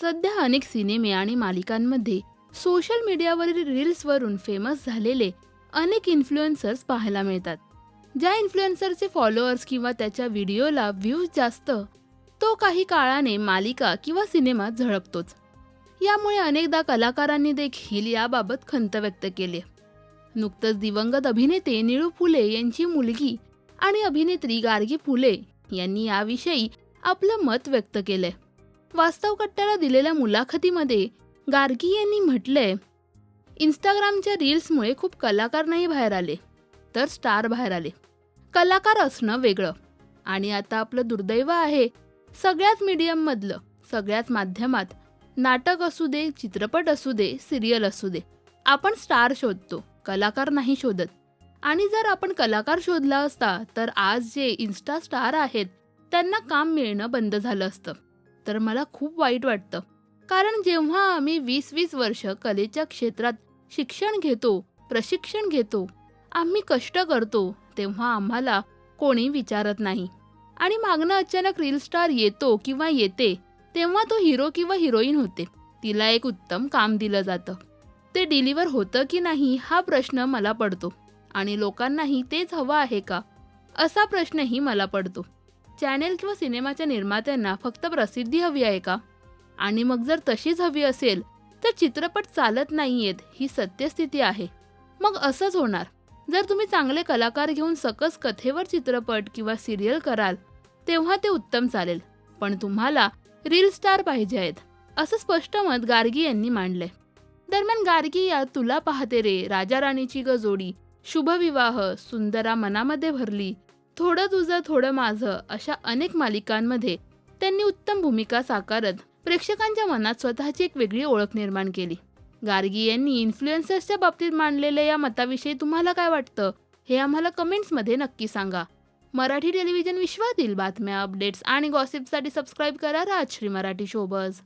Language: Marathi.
सध्या अनेक सिनेमे आणि मालिकांमध्ये सोशल मीडियावरील रील्सवरून फेमस झालेले अनेक इन्फ्लुएन्सर्स पाहायला मिळतात. ज्या इन्फ्लुएन्सरचे फॉलोअर्स किंवा त्याच्या व्हिडिओला व्ह्यूज जास्त तो काही काळाने मालिका किंवा सिनेमात झळकतोच. यामुळे अनेकदा कलाकारांनी देखील याबाबत खंत व्यक्त केली. नुकतंच दिवंगत अभिनेते निळू फुले यांची मुलगी आणि अभिनेत्री गार्गी फुले यांनी याविषयी आपलं मत व्यक्त केलंय. वास्तव कट्ट्याला दिलेल्या मुलाखतीमध्ये गार्गी यांनी म्हटलंय इंस्टाग्रामच्या रील्समुळे खूप कलाकार नाही बाहेर आले तर स्टार बाहेर आले. कलाकार असणं वेगळं. आणि आता आपलं दुर्दैव आहे सगळ्याच मीडियममधलं सगळ्याच माध्यमात नाटक असू दे चित्रपट असू दे सिरियल असू दे आपण स्टार शोधतो कलाकार नाही शोधत. आणि जर आपण कलाकार शोधला असता तर आज जे इन्स्टा स्टार आहेत त्यांना काम मिळणं बंद झालं असतं. तर मला खूप वाईट वाटतं. कारण जेव्हा आम्ही वीस वीस वर्ष कलेच्या क्षेत्रात शिक्षण घेतो प्रशिक्षण घेतो आम्ही कष्ट करतो तेव्हा आम्हाला कोणी विचारत नाही. आणि मागणं अचानक रील स्टार येतो किंवा येते तेव्हा तो हिरो किंवा हिरोईन होते. तिला एक उत्तम काम दिलं जातं. ते डिलिव्हर होतं की नाही हा प्रश्न मला पडतो. आणि लोकांनाही तेच हवं आहे का? असा प्रश्नही मला पडतो. चॅनेल किंवा सिनेमाच्या निर्मात्यांना फक्त प्रसिद्धी हवी आहे का? आणि मग जर तशीच हवी असेल तर चित्रपट चालत नाहीयेत ही सत्यस्थिती आहे. मग असंच होणार. जर तुम्ही चांगले कलाकार घेऊन सकस कथेवर चित्रपट किंवा सिरियल कराल तेव्हा ते उत्तम चालेल. पण तुम्हाला रील स्टार पाहिजे आहेत असं स्पष्ट मत गार्गी यांनी मांडलंय. दरम्यान गार्गी या तुला पाहते रे राजा राणीची ग जोडी शुभविवाह सुंदरा मनामध्ये भरली थोडं तुझं थोडं माझं अशा अनेक मालिकांमध्ये त्यांनी उत्तम भूमिका साकारत प्रेक्षकांच्या मनात स्वतःची एक वेगळी ओळख निर्माण केली. गार्गी यांनी इन्फ्लुएन्सर्सच्या बाबतीत मांडलेल्या या मताविषयी तुम्हाला काय वाटतं हे आम्हाला कमेंट्समध्ये नक्की सांगा. मराठी टेलिव्हिजन विश्वातील बातम्या अपडेट्स आणि गॉसिपसाठी सबस्क्राईब करा राजश्री मराठी शोबज